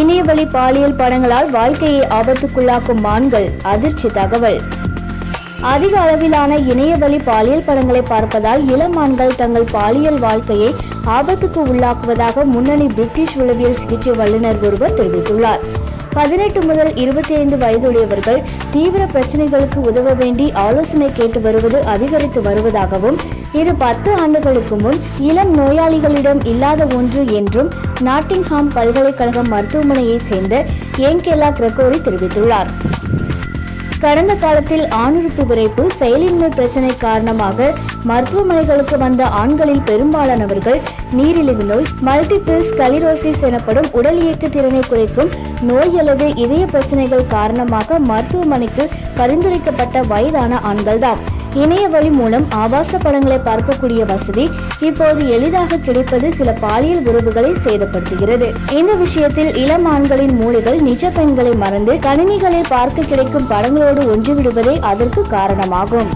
இணையவழி பாலியல் படங்களால் வாழ்க்கையை ஆபத்துக்குள்ளாக்கும் மான்கள் அதிர்ச்சி தகவல். அதிக அளவிலான இணையவழி பாலியல் படங்களை பார்ப்பதால் இளமான்கள் தங்கள் பாலியல் வாழ்க்கையை ஆபத்துக்கு உள்ளாக்குவதாக முன்னணி பிரிட்டிஷ் உளவியல் சிகிச்சை வல்லுநர் ஒருவர் தெரிவித்துள்ளார். பதினெட்டு முதல் இருபத்தி ஐந்து வயதுடையவர்கள் தீவிர பிரச்சனைகளுக்கு உதவ வேண்டி ஆலோசனை கேட்டு வருவது அதிகரித்து வருவதாகவும் இது பத்து ஆண்டுகளுக்கு முன் இளம் நோயாளிகளிடம் இல்லாத ஒன்று என்றும் நாட்டிங்ஹாம் பல்கலைக்கழக மருத்துவமனையைச் சேர்ந்த ஏங்கெலா கிரகோரி தெரிவித்துள்ளார். கடந்த காலத்தில் ஆணுறுப்பு விரைப்பு செயலின்மை பிரச்சனை காரணமாக மருத்துவமனைகளுக்கு வந்த ஆண்களில் பெரும்பாலானவர்கள் நீரிழிவு நோய் மல்டிபிள் ஸ்கலிரோசிஸ் எனப்படும் உடல் இயக்க திறனை குறைக்கும் நோய் அல்லது இதய பிரச்சனைகள் காரணமாக மருத்துவமனைக்கு பரிந்துரைக்கப்பட்ட வயதான ஆண்கள்தான். இணைய வழி மூலம் ஆபாச படங்களை பார்க்கக்கூடிய வசதி இப்போது எளிதாக கிடைப்பது சில பாலியல் உறவுகளை சேதப்படுத்துகிறது. இந்த விஷயத்தில் இளம் ஆண்களின் மூளைகள் நிஜ பெண்களை மறந்து கணினிகளில் பார்க்க கிடைக்கும் படங்களோடு ஒன்றுவிடுவதே அதற்கு காரணமாகும்.